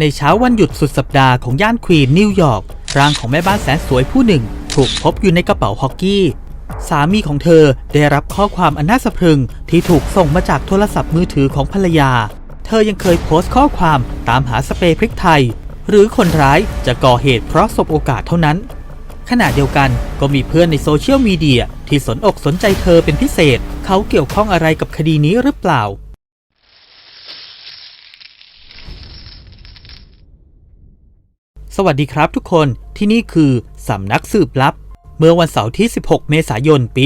ในเช้าวันหยุดสุดสัปดาห์ของย่านควีนนิวยอร์กร่างของแม่บ้านแสนสวยผู้หนึ่ง ถูกพบอยู่ในกระเป๋าฮอกกี้ สามีของเธอได้รับข้อความอันน่าสะพรึงที่ถูกส่งมาจากโทรศัพท์มือถือของภรรยา เธอยังเคยโพสต์ข้อความตามหาสเปรย์พริกไทย หรือคนร้ายจะก่อเหตุเพราะสบโอกาสเท่านั้น ขณะเดียวกันก็มีเพื่อนในโซเชียลมีเดียที่สนอกสนใจเธอเป็นพิเศษ เขาเกี่ยวข้องอะไรกับคดีนี้หรือเปล่า สวัสดีครับทุกคนที่นี่คือสำนักสืบลับ เมื่อวันเสาร์ที่ 16 เมษายน ปี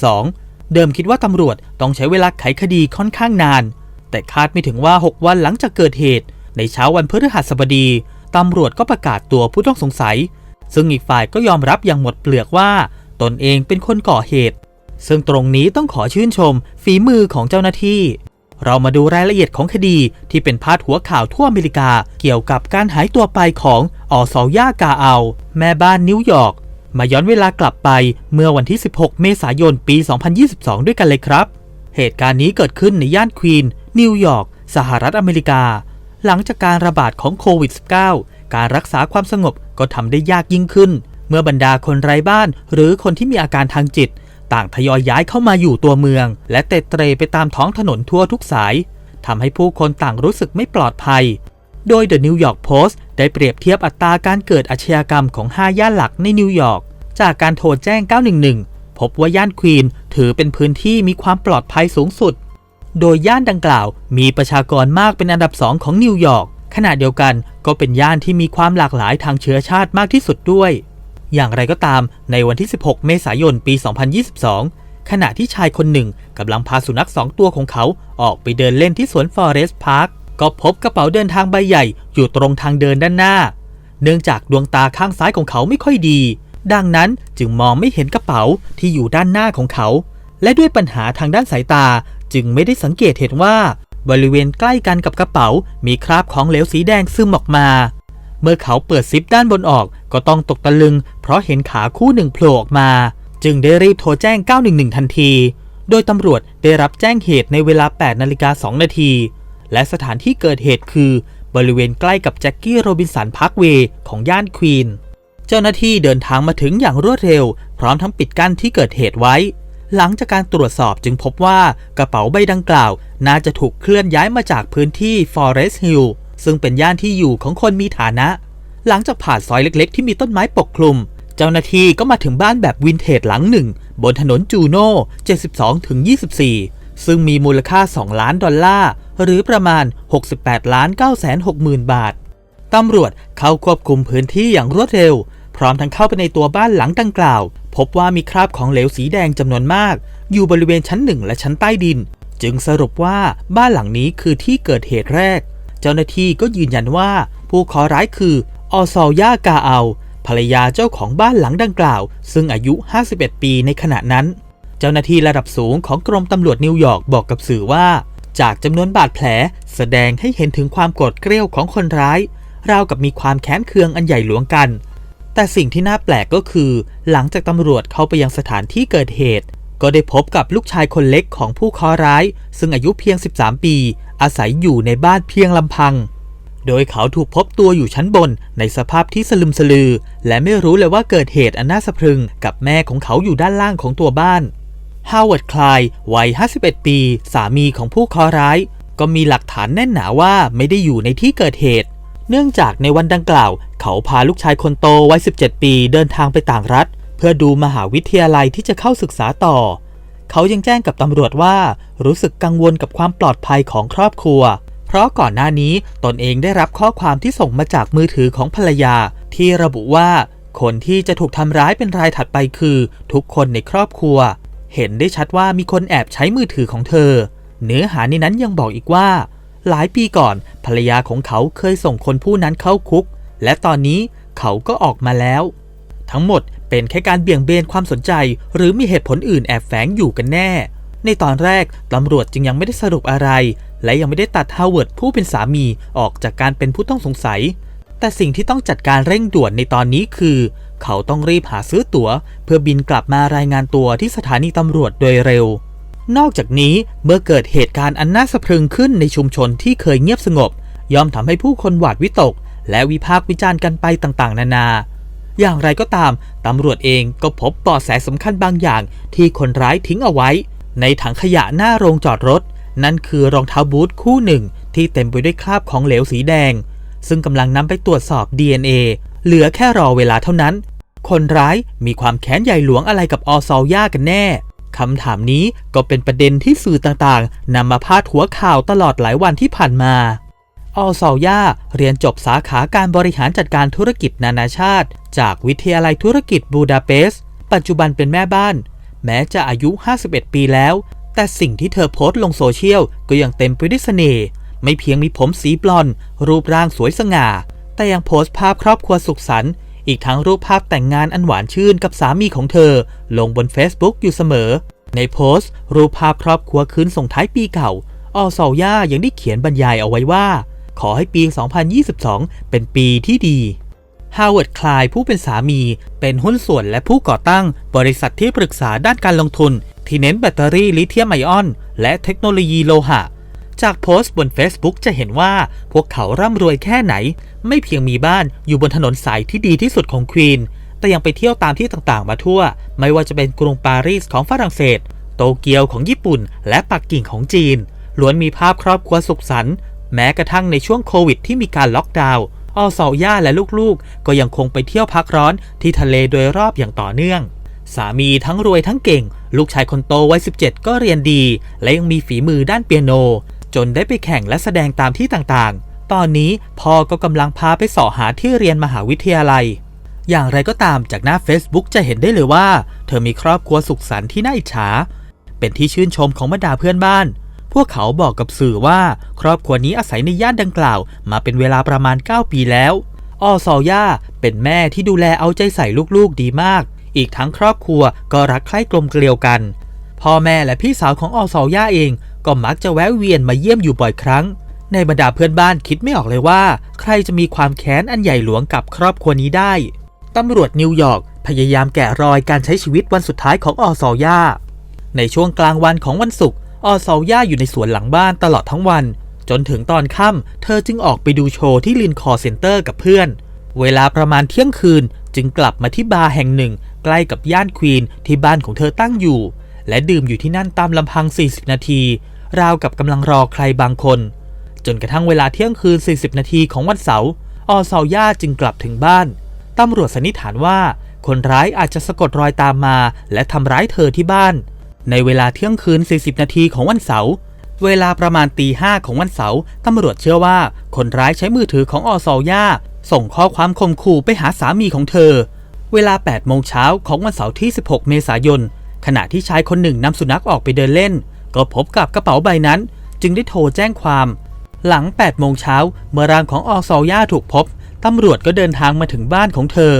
2022 เดิมคิดว่าตำรวจต้องใช้เวลาไขคดีค่อนข้างนาน แต่คาดไม่ถึงว่า 6 วันหลังจากเกิดเหตุ ในเช้าวันพฤหัสบดีตำรวจก็ประกาศตัวผู้ต้องสงสัย ซึ่งอีกฝ่ายก็ยอมรับอย่างหมดเปลือกว่า ตนเองเป็นคนก่อเหตุ ซึ่งตรงนี้ต้องขอชื่นชมฝีมือของเจ้าหน้าที่ เรามาดูรายละเอียดของคดีที่เป็นพาดหัวข่าวทั่วอเมริกา เกี่ยวกับการหายตัวไปของออซอย่ากาเอา แม่บ้านนิวยอร์กมาย้อนเวลากลับไปเมื่อวันที่ 16 เมษายนปี 2022 ด้วยกันเลยครับ เหตุการณ์นี้เกิดขึ้นในย่านควีนนิวยอร์กสหรัฐอเมริกา หลังจากการระบาดของโควิด -19 การรักษาความสงบก็ทำได้ยากยิ่งขึ้น เมื่อบรรดาคนไร้บ้านหรือคนที่มีอาการทางจิต ต่างทยอยย้ายเข้ามาอยู่ตัวเมือง และเตะเตรไปตามท้องถนนทั่วทุกสายทำให้ผู้คนต่างรู้สึกไม่ปลอดภัย โดย The New York Post ได้เปรียบเทียบอัตราการเกิดอาชญากรรมของ 5 ย่านหลักในนิวยอร์กจากการโทรแจ้ง 911 พบว่าย่านควีนถือเป็นพื้นที่มีความปลอดภัยสูงสุด โดยย่านดังกล่าวมีประชากรมากเป็นอันดับสองของนิวยอร์กขณะเดียวกันก็เป็นย่านที่มีความหลากหลายทางเชื้อชาติมากที่สุดด้วย อย่างไรก็ตาม ในวันที่ 16 เมษายน ปี 2022 ขณะที่ชายคนหนึ่งกำลังพาสุนัขสองตัวของเขาออกไปเดินเล่นที่สวนฟอเรสต์พาร์ค ก็พบกระเป๋าเดินทางใบใหญ่อยู่ตรงทางเดินด้านหน้า เนื่องจากดวงตาข้างซ้ายของเขาไม่ค่อยดี ดังนั้นจึงมองไม่เห็นกระเป๋าที่อยู่ด้านหน้าของเขา และด้วยปัญหาทางด้านสายตาจึงไม่ได้สังเกตเห็นว่า บริเวณใกล้กันกับกระเป๋า มีคราบของเหลวสีแดงซึมออกมา เมื่อเขาเปิดซิปด้านบนออก ก็ต้องตกตะลึง เพราะเห็นขาคู่หนึ่งโผล่ออกมา จึงได้รีบโทรแจ้ง 911 ทันที โดยตำรวจได้รับแจ้งเหตุในเวลา 8 นาฬิกา 2 นาที และสถานที่เกิดเหตุคือบริเวณใกล้กับแจ็คกี้โรบินสันพาร์คเวย์ของย่านควีนเจ้าหน้าที่เดินทางมาถึงอย่างรวดเร็ว พร้อมทั้งปิดกั้นที่เกิดเหตุไว้ หลังจากการตรวจสอบจึงพบว่ากระเป๋าใบดังกล่าว น่าจะถูกเคลื่อนย้ายมาจากพื้นที่ Forest Hill ซึ่งเป็นย่านที่อยู่ของคนมีฐานะ หลังจากผ่านซอยเล็ก ๆ ที่มีต้นไม้ปกคลุม เจ้าหน้าที่ก็มาถึงบ้านแบบวินเทจหลังหนึ่ง บนถนนจูโน่72-24 ซึ่งมีมูลค่า 2 ล้านดอลลาร์หรือประมาณ 68ล้าน9แสน6หมื่นบาท ตำรวจเข้าควบคุมพื้นที่อย่างรวดเร็ว พร้อมทั้งเข้าไปในตัวบ้านหลังดังกล่าว พบว่ามีคราบของเหลวสีแดงจำนวนมาก อยู่บริเวณชั้นหนึ่งและชั้นใต้ดิน จึงสรุปว่าบ้านหลังนี้คือที่เกิดเหตุแรก เจ้าหน้าที่ก็ยืนยันว่าผู้ขอร้ายคือ อซอย่ากาเอา ภรรยาเจ้าของบ้านหลังดังกล่าว ซึ่งอายุ 51 ปีในขณะนั้น เจ้าหน้าที่ระดับสูงของกรมตำรวจนิวยอร์กบอกกับสื่อว่า จากจำนวนบาดแผลแสดงให้เห็นถึงความโกรธเกรี้ยวของคนร้าย ราวกับมีความแค้นเคืองอันใหญ่หลวงกัน แต่สิ่งที่น่าแปลกก็คือ หลังจากตำรวจเข้าไปยังสถานที่เกิดเหตุ ก็ได้พบกับลูกชายคนเล็กของผู้คราร้าย ซึ่งอายุเพียง 13 ปี อาศัยอยู่ในบ้านเพียงลำพัง โดยเขาถูกพบตัวอยู่ชั้นบนในสภาพที่สลึมสลือ และไม่รู้เลยว่าเกิดเหตุอันน่าสะพรึงกับแม่ของเขาอยู่ด้านล่างของตัวบ้านฮาวเวิร์ดคลายวัย 51 ปี สามีของผู้เคราะห์ร้าย ก็มีหลักฐานแน่นหนาว่าไม่ได้อยู่ในที่เกิดเหตุ เนื่องจากในวันดังกล่าว เขาพาลูกชายคนโตวัย 17 ปีเดินทางไปต่างรัฐ เพื่อดูมหาวิทยาลัยที่จะเข้าศึกษาต่อ เขายังแจ้งกับตำรวจว่า รู้สึกกังวลกับความปลอดภัยของครอบครัว เพราะก่อนหน้านี้ตนเองได้รับข้อความที่ส่งมาจากมือถือของภรรยา ที่ระบุว่า คนที่จะถูกทำร้ายเป็นรายถัดไปคือ ทุกคนในครอบครัว เห็นได้ชัดว่ามีคนแอบใช้มือถือของเธอ เนื้อหาในนั้นยังบอกอีกว่า หลายปีก่อน ภรรยาของเขาเคยส่งคนผู้นั้นเข้าคุก และตอนนี้เขาก็ออกมาแล้ว ทั้งหมดเป็นแค่การเบี่ยงเบนความสนใจ หรือมีเหตุผลอื่นแอบแฝงอยู่กันแน่ ในตอนแรกตำรวจจึงยังไม่ได้สรุปอะไร และยังไม่ได้ตัดฮาวเวิร์ดผู้เป็นสามีออกจากการเป็นผู้ต้องสงสัย แต่สิ่งที่ต้องจัดการเร่งด่วนในตอนนี้คือ เขาต้องรีบหาซื้อตั๋ว เพื่อบินกลับมารายงานตัวที่สถานีตำรวจโดยเร็ว นอกจากนี้เมื่อเกิดเหตุการณ์อันน่าสะพรึงขึ้นในชุมชนที่เคยเงียบสงบ ย่อมทำให้ผู้คนหวาดวิตก และวิพากษ์วิจารณ์กันไปต่างๆ นานาอย่างไรก็ตาม ตำรวจเองก็พบเบาะแสสำคัญบางอย่างที่คนร้ายทิ้งเอาไว้ ในถังขยะหน้าโรงจอดรถ นั่นคือรองเท้าบูทคู่หนึ่งที่เต็มไปด้วยคราบของเหลวสีแดง ซึ่งกำลังนำไปตรวจสอบ DNA เหลือแค่รอเวลาเท่านั้น คนร้ายมีความแค้นใหญ่หลวงอะไรกับออซอลย่ากันแน่คำถามนี้ก็เป็นประเด็นที่สื่อต่างๆนำมาพาดหัวข่าวตลอดหลายวันที่ผ่านมา ออซอลย่าเรียนจบสาขาการบริหารจัดการธุรกิจนานาชาติ จากวิทยาลัยธุรกิจบูดาเปสต์ปัจจุบันเป็นแม่บ้าน แม้จะอายุ 51 ปีแล้ว แต่สิ่งที่เธอโพสต์ลงโซเชียลก็ยังเต็มไปด้วยเสน่ห์ไม่เพียงมีผมสีบลอนด์รูปร่างสวยสง่า แต่ยังโพสต์ภาพครอบครัวสุขสันต์อีกทั้งรูปภาพแต่งงานอันหวานชื่นกับสามีของเธอ ลงบน Facebook อยู่เสมอ ในโพสต์ รูปภาพครอบครัวคืนส่งท้ายปีเก่าออซอย่ายังได้เขียนบรรยายเอาไว้ว่า ขอให้ปี 2022 เป็นปีที่ดี ฮาวเวิร์ด คลายผู้เป็นสามี เป็นหุ้นส่วนและผู้ก่อตั้ง บริษัทที่ปรึกษาด้านการลงทุน ที่เน้นแบตเตอรี่ลิเธียมไอออน และเทคโนโลยีโลหะ จากโพสต์บน Facebook จะเห็นว่าพวกเขาร่ำรวยแค่ไหน ไม่เพียงมีบ้านอยู่บนถนนสายที่ดีที่สุดของควีนแต่ยังไปเที่ยวตามที่ต่างๆ มาทั่ว ไม่ว่าจะเป็นกรุงปารีสของฝรั่งเศส โตเกียวของญี่ปุ่น และปักกิ่งของจีนล้วนมีภาพครอบครัวสุขสันต์แม้กระทั่งในช่วงโควิดที่มีการล็อกดาวน์ ออซอย่าและลูกๆ ก็ยังคงไปเที่ยวพักร้อนที่ทะเลโดยรอบอย่างต่อเนื่อง สามีทั้งรวยทั้งเก่ง ลูกชายคนโตวัย 17 ก็เรียนดี และยังมีฝีมือด้านเปียโน จนได้ไปแข่งและแสดงตามที่ต่างๆ ตอนนี้พ่อก็กำลังพาไปสอหาที่เรียนมหาวิทยาลัย อย่างไรก็ตามจากหน้า Facebook จะเห็นได้เลยว่า เธอมีครอบครัวสุขสันต์ที่น่าอิจฉา เป็นที่ชื่นชมของบรรดาเพื่อนบ้าน วกเขาบอกกับสื่อว่า ครอบครัวนี้อาศัยในย่านดังกล่าว มาเป็นเวลาประมาณ 9 ปีแล้วออซอย่าเป็นแม่ที่ดูแลเอาใจใส่ลูกๆดีมาก อีกทั้งครอบครัวก็รักใคร่กลมเกลียวกัน พ่อแม่และพี่สาวของออซอย่าเอง ก็มักจะแวะเวียนมาเยี่ยมอยู่บ่อยครั้ง ในบรรดาเพื่อนบ้านคิดไม่ออกเลยว่า ใครจะมีความแค้นอันใหญ่หลวงกับครอบครัวนี้ได้ตำรวจนิวยอร์กพยายามแกะรอยการใช้ชีวิตวันสุดท้ายของออซอย่าในช่วงกลางวันของวันศุกร์ ออซอลย่าอยู่ในสวนหลังบ้านตลอดทั้งวัน จนถึงตอนค่ำเธอจึงออกไปดูโชว์ที่ลินคอร์เซ็นเตอร์กับเพื่อน เวลาประมาณเที่ยงคืนจึงกลับมาที่บาร์แห่งหนึ่ง ใกล้กับย่านควีนที่บ้านของเธอตั้งอยู่ และดื่มอยู่ที่นั่นตามลำพัง 40 นาที ราวกับกำลังรอใครบางคน จนกระทั่งเวลาเที่ยงคืน 40 นาทีของวันเสาร์ออซอลย่าจึงกลับถึงบ้านตำรวจสันนิษฐานว่า คนร้ายอาจจะสะกดรอยตามมา และทำร้ายเธอที่บ้าน ในเวลาเที่ยงคืน 40 นาทีของวันเสาร์ เวลาประมาณตีห้าของวันเสาร์ตำรวจเชื่อว่าคนร้ายใช้มือถือของออซอย่าส่งข้อความข่มขู่ไปหาสามีของเธอ เวลา 8 โมงเช้าของวันเสาร์ที่ 16 เมษายน ขณะที่ชายคนหนึ่งนำสุนัขออกไปเดินเล่น ก็พบกับกระเป๋าใบนั้น จึงได้โทรแจ้งความ หลัง 8 โมงเช้าเมื่อร่างของออซอย่าถูกพบตำรวจก็เดินทางมาถึงบ้านของเธอ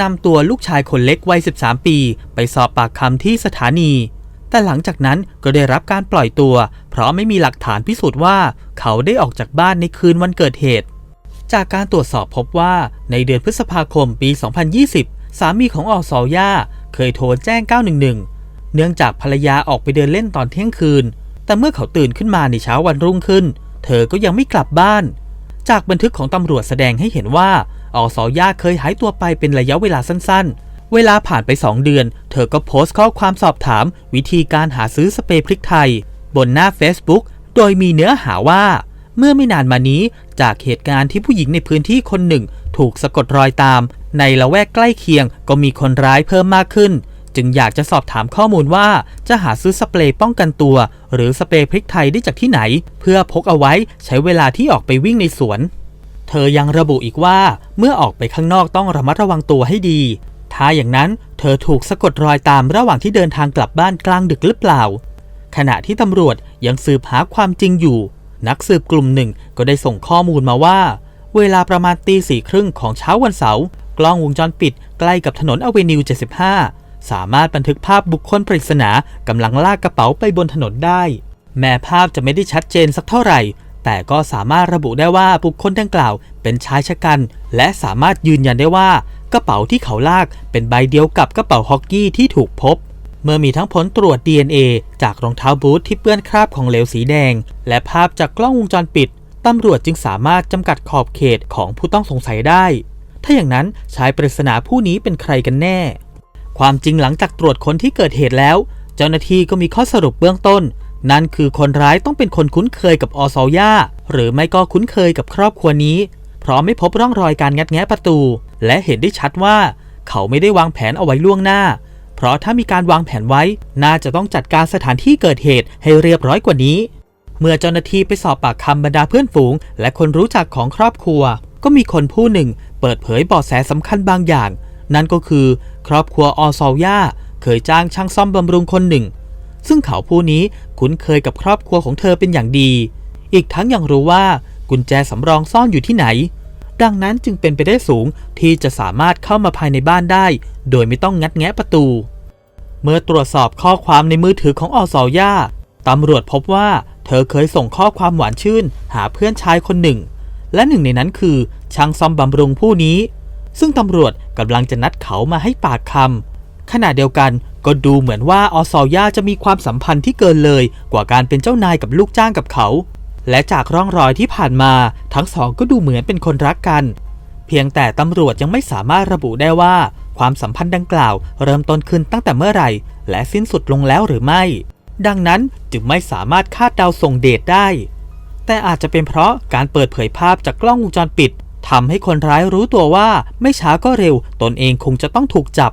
นำตัวลูกชายคนเล็กวัย 13 ปี ไปสอบปากคำที่สถานี แต่หลังจากนั้นก็ได้รับการปล่อยตัว เพราะไม่มีหลักฐานพิสูจน์ว่า เขาได้ออกจากบ้านในคืนวันเกิดเหตุ จากการตรวจสอบพบว่าในเดือนพฤษภาคมปี 2020 สามีของออซอย่าเคยโทรแจ้ง 911 เนื่องจากภรรยาออกไปเดินเล่นตอนเที่ยงคืน แต่เมื่อเขาตื่นขึ้นมาในเช้าวันรุ่งขึ้น เธอก็ยังไม่กลับบ้าน จากบันทึกของตำรวจแสดงให้เห็นว่าออซอย่าเคยหายตัวไปเป็นระยะเวลาสั้นๆ เวลาผ่านไป 2 เดือน เธอก็โพสต์ข้อความสอบถาม วิธีการหาซื้อสเปรย์พริกไทย บนหน้า Facebook โดยมีเนื้อหาว่า เมื่อไม่นานมานี้จากเหตุการณ์ที่ผู้หญิงในพื้นที่คนหนึ่ง ถูกสะกดรอยตาม ในละแวกใกล้เคียงก็มีคนร้ายเพิ่มมากขึ้น จึงอยากจะสอบถามข้อมูลว่า จะหาซื้อสเปรย์ป้องกันตัว หรือสเปรย์พริกไทยได้จากที่ไหน เพื่อพกเอาไว้ใช้เวลาที่ออกไปวิ่งในสวนเธอยังระบุอีกว่าเมื่อออกไปข้างนอกต้องระมัดระวังตัวให้ดี ถ้าอย่างนั้นเธอถูกสะกดรอยตามระหว่างที่เดินทางกลับบ้านกลางดึกหรือเปล่า ขณะที่ตำรวจยังสืบหาความจริงอยู่ นักสืบกลุ่มหนึ่งก็ได้ส่งข้อมูลมาว่า เวลาประมาณตีสี่ครึ่งของเช้าวันเสาร์กล้องวงจรปิดใกล้กับถนนอเวนิว 75 สามารถบันทึกภาพบุคคลปริศนากำลังลากกระเป๋าไปบนถนนได้ แม้ภาพจะไม่ได้ชัดเจนสักเท่าไหร่ แต่ก็สามารถระบุได้ว่าบุคคลดังกล่าว เป็นชายชะกัน และสามารถยืนยันได้ว่า กระเป๋าที่เขาลากเป็นใบเดียวกับกระเป๋าฮอกกี้ที่ถูกพบ เมื่อมีทั้งผลตรวจ DNA จากรองเท้าบูทที่เปื้อนคราบของเหลวสีแดง และภาพจากกล้องวงจรปิดตำรวจจึงสามารถจำกัดขอบเขตของผู้ต้องสงสัยได้ ถ้าอย่างนั้นชายปริศนาผู้นี้เป็นใครกันแน่ ความจริงหลังจากตรวจคนที่เกิดเหตุแล้ว เจ้าหน้าที่ก็มีข้อสรุปเบื้องต้น นั่นคือคนร้ายต้องเป็นคนคุ้นเคยกับอซอย่าหรือไม่ก็คุ้นเคยกับครอบครัวนี้ เพราะไม่พบร่องรอยการงัดแงะประตู และเห็นได้ชัดว่า เขาไม่ได้วางแผนเอาไว้ล่วงหน้า เพราะถ้ามีการวางแผนไว้ น่าจะต้องจัดการสถานที่เกิดเหตุให้เรียบร้อยกว่านี้ เมื่อเจ้าหน้าที่ไปสอบปากคำบรรดาเพื่อนฝูง และคนรู้จักของครอบครัว ก็มีคนผู้หนึ่ง เปิดเผยเบาะแสสำคัญบางอย่าง นั่นก็คือ ครอบครัวอซอลย่าเคยจ้างช่างซ่อมบำรุงคนหนึ่ง ซึ่งเขาผู้นี้คุ้นเคยกับครอบครัวของเธอเป็นอย่างดี อีกทั้งยังรู้ว่า กุญแจสำรองซ่อนอยู่ที่ไหน ดังนั้นจึงเป็นไปได้สูงที่จะสามารถเข้ามาภายในบ้านได้ โดยไม่ต้องงัดแงะประตู เมื่อตรวจสอบข้อความในมือถือของอซอย่าตำรวจพบว่าเธอเคยส่งข้อความหวานชื่น หาเพื่อนชายคนหนึ่ง และหนึ่งในนั้นคือช่างซ่อมบำรุงผู้นี้ ซึ่งตำรวจกำลังจะนัดเขามาให้ปากคำขณะเดียวกันก็ดูเหมือนว่าอซอย่าจะมีความสัมพันธ์ที่เกินเลยกว่าการเป็นเจ้านายกับลูกจ้างกับเขา และจากร่องรอยที่ผ่านมา ทั้งสองก็ดูเหมือนเป็นคนรักกัน เพียงแต่ตำรวจยังไม่สามารถระบุได้ว่า ความสัมพันธ์ดังกล่าว เริ่มต้นขึ้นตั้งแต่เมื่อไหร่ และสิ้นสุดลงแล้วหรือไม่ ดังนั้นจึงไม่สามารถคาดเดาส่งเดชได้ แต่อาจจะเป็นเพราะการเปิดเผยภาพจากกล้องวงจรปิดทำให้คนร้ายรู้ตัวว่าไม่ช้าก็เร็ว ตนเองคงจะต้องถูกจับ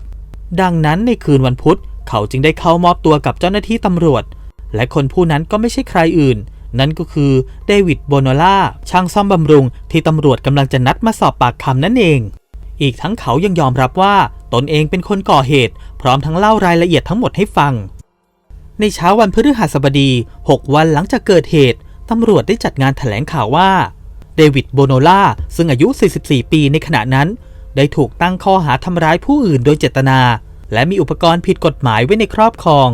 ดังนั้นในคืนวันพุธ เขาจึงได้เข้ามอบตัวกับเจ้าหน้าที่ตำรวจ และคนผู้นั้นก็ไม่ใช่ใครอื่น นั่นก็คือเดวิดโบโนล่าช่างซ่อมบำรุงที่ตำรวจกำลังจะนัดมาสอบปากคำนั่นเอง อีกทั้งเขายังยอมรับว่าตนเองเป็นคนก่อเหตุ พร้อมทั้งเล่ารายละเอียดทั้งหมดให้ฟัง ในเช้าวันพฤหัสบดี 6 วันหลังจากเกิดเหตุตำรวจได้จัดงานแถลงข่าวว่าเดวิดโบโนล่าซึ่งอายุ 44 ปีในขณะนั้น ได้ถูกตั้งข้อหาทำร้ายผู้อื่นโดยเจตนา และมีอุปกรณ์ผิดกฎหมายไว้ในครอบครอง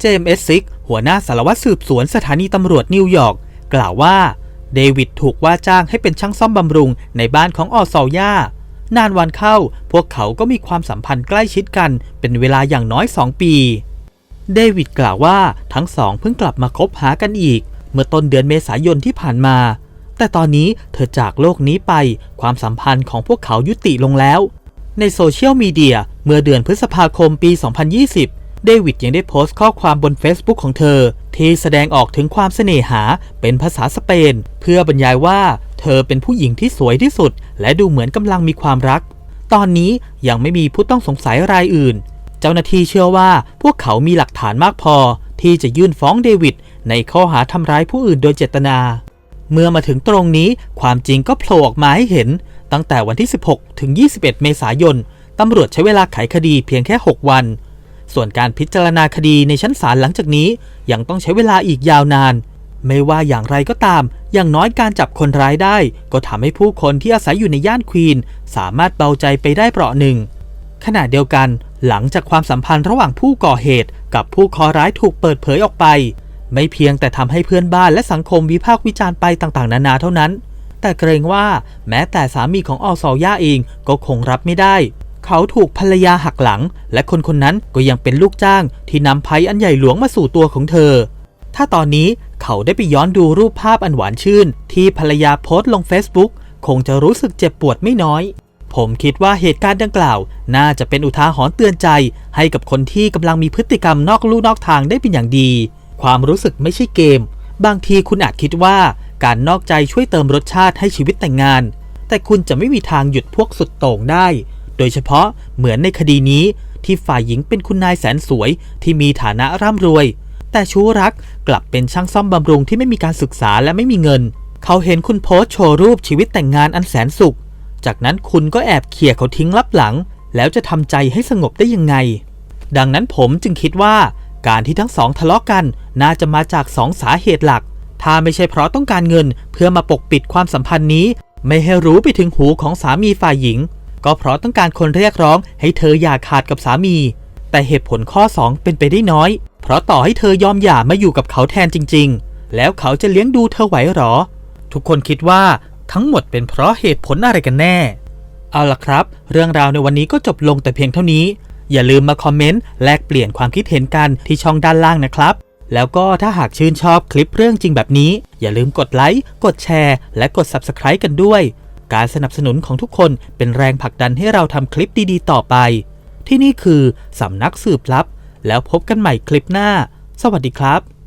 เจมส์เอสซิกหัวหน้าสารวัตรสืบสวนสถานีตำรวจนิวยอร์กกล่าวว่า เดวิดถูกว่าจ้างให้เป็นช่างซ่อมบำรุงในบ้านของออซอลย่านานวันเข้า พวกเขาก็มีความสัมพันธ์ใกล้ชิดกันเป็นเวลาอย่างน้อย 2 ปี เดวิดกล่าวว่าทั้งสองเพิ่งกลับมาคบหากันอีก เมื่อต้นเดือนเมษายนที่ผ่านมา แต่ตอนนี้เธอจากโลกนี้ไปความสัมพันธ์ของพวกเขายุติลงแล้ว ในโซเชียลมีเดียเมื่อเดือนพฤษภาคมปี 2020 เดวิดยังได้โพสต์ข้อความบน Facebook ของเธอ ที่แสดงออกถึงความเสน่หาเป็นภาษาสเปน เพื่อบรรยายว่าเธอเป็นผู้หญิงที่สวยที่สุด และดูเหมือนกำลังมีความรัก ตอนนี้ยังไม่มีผู้ต้องสงสัยรายอื่น เจ้าหน้าที่เชื่อว่าพวกเขามีหลักฐานมากพอ ที่จะยื่นฟ้องเดวิดในข้อหาทำร้ายผู้อื่นโดยเจตนา เมื่อมาถึงตรงนี้ความจริงก็โผล่ออกมาให้เห็น ตั้งแต่วันที่ 16 ถึง 21 เมษายนตำรวจใช้เวลาไขคดีเพียงแค่ 6 วัน ส่วนการพิจารณาคดีในชั้นศาลหลังจากนี้ยังต้องใช้เวลาอีกยาวนาน ไม่ว่าอย่างไรก็ตาม อย่างน้อยการจับคนร้ายได้ ก็ทำให้ผู้คนที่อาศัยอยู่ในย่านควีน สามารถเบาใจไปได้เปราะหนึ่ง ขณะเดียวกันหลังจากความสัมพันธ์ระหว่างผู้ก่อเหตุ กับผู้คอร้ายถูกเปิดเผยออกไป ไม่เพียงแต่ทำให้เพื่อนบ้านและสังคมวิพากษ์วิจารณ์ไปต่างๆ นานาเท่านั้น แต่เกรงว่าแม้แต่สามีของออซอย่าเองก็คงรับไม่ได้ เขาถูกภรรยาหักหลัง และคนคนนั้นก็ยังเป็นลูกจ้าง ที่นำภัยอันใหญ่หลวงมาสู่ตัวของเธอ ถ้าตอนนี้เขาได้ไปย้อนดูรูปภาพอันหวานชื่น ที่ภรรยาโพสต์ลง Facebook คงจะรู้สึกเจ็บปวดไม่น้อย ผมคิดว่าเหตุการณ์ดังกล่าว น่าจะเป็นอุทาหรณ์เตือนใจ ให้กับคนที่กำลังมีพฤติกรรมนอกลู่นอกทางได้เป็นอย่างดี ความรู้สึกไม่ใช่เกม บางทีคุณอาจคิดว่าการนอกใจช่วยเติมรสชาติให้ชีวิตแต่งงาน แต่คุณจะไม่มีทางหยุดพวกสุดโต่งได้ โดยเฉพาะเหมือนในคดีนี้ที่ฝ่ายหญิงเป็นคุณนายแสนสวยที่มีฐานะร่ำรวย แต่ชู้รักกลับเป็นช่างซ่อมบำรุงที่ไม่มีการศึกษาและไม่มีเงิน เขาเห็นคุณโพสโชว์รูปชีวิตแต่งงานอันแสนสุข จากนั้นคุณก็แอบเขี่ยเขาทิ้งลับหลัง แล้วจะทำใจให้สงบได้ยังไง ดังนั้นผมจึงคิดว่าการที่ทั้งสองทะเลาะกันน่าจะมาจากสองสาเหตุหลัก ถ้าไม่ใช่เพราะต้องการเงินเพื่อมาปกปิดความสัมพันธ์นี้ ไม่ให้รู้ไปถึงหูของสามีฝ่ายหญิง ก็เพราะต้องการคนเรียกร้องให้เธออย่าขาดกับสามี แต่เหตุผลข้อ 2 เป็นไปได้น้อย เพราะต่อให้เธอยอมหย่ามาอยู่กับเขาแทนจริง ๆ แล้วเขาจะเลี้ยงดูเธอไหวหรอ ทุกคนคิดว่าทั้งหมดเป็นเพราะเหตุผลอะไรกันแน่ เอาล่ะครับ เรื่องราวในวันนี้ก็จบลงแต่เพียงเท่านี้ อย่าลืมมาคอมเมนต์แลกเปลี่ยนความคิดเห็นกันที่ช่องด้านล่างนะครับ แล้วก็ถ้าหากชื่นชอบคลิปเรื่องจริงแบบนี้ อย่าลืมกดไลค์กดแชร์ และกด Subscribe กันด้วย การสนับสนุนของทุกคนเป็นแรงผลักดันให้เราทำคลิปดีๆ ต่อไป ที่นี่คือสำนักสืบลับ แล้วพบกันใหม่คลิปหน้า สวัสดีครับ